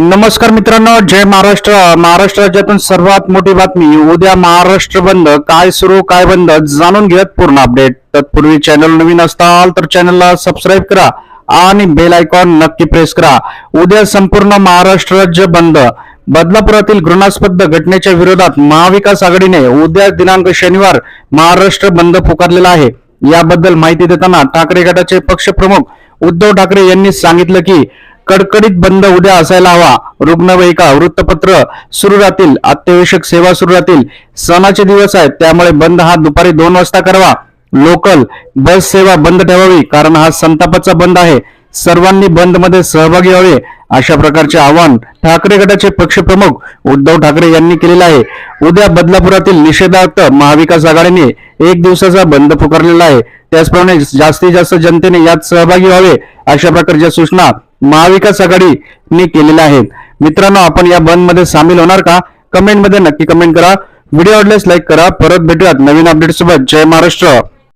नमस्कार मित्रांनो जय महाराष्ट्र. महाराष्ट्र राज्यातून सर्वात मोठी बातमी उद्या महाराष्ट्र बंद. काय सुरू काय बंद जाणून घेत पूर्ण अपडेट तत्पूर्वी चॅनल नवीन असताल तर चॅनलला सबस्क्राईब करा आणि बेल आयकॉन नक्की प्रेस करा. उद्या संपूर्ण महाराष्ट्र राज्य बंद. बदलापुरातील घृणास्पद घटनेच्या विरोधात महाविकास आघाडीने उद्या दिनांक शनिवार महाराष्ट्र बंद पुकारलेला आहे. याबद्दल माहिती देताना ठाकरे गटाचे पक्षप्रमुख उद्धव ठाकरे यांनी सांगितलं की कडकडीत बंद उद्या असायला हवा. रुग्णवाहिका वृत्तपत्र सुरू राहतील. अत्यावश्यक सेवा सुरू राहतील. सणाचे दिवस आहेत त्यामुळे बंद हा दुपारी दोन वाजता करावा. लोकल बस सेवा बंद ठेवावी कारण हा संतापाचा बंद आहे. सर्वांनी बंदमध्ये सहभागी व्हावे अशा प्रकारचे आवाहन ठाकरे गटाचे पक्षप्रमुख उद्धव ठाकरे यांनी केलेले आहे. उद्या बदलापुरातील निषेधार्थ महाविकास आघाडीने एक दिवसाचा बंद पुकारलेला आहे. त्याचप्रमाणे जास्तीत जास्त जनतेने यात सहभागी व्हावे अशा प्रकारच्या सूचना महाविकास आघाडीने केलेल्या आहेत. मित्रांनो आपण या बंदमध्ये सामील होणार का? कमेंटमध्ये नक्की कमेंट करा. व्हिडिओ आवडल्यास लाईक करा. परत भेटूयात नवीन अपडेट सोबत. जय महाराष्ट्र.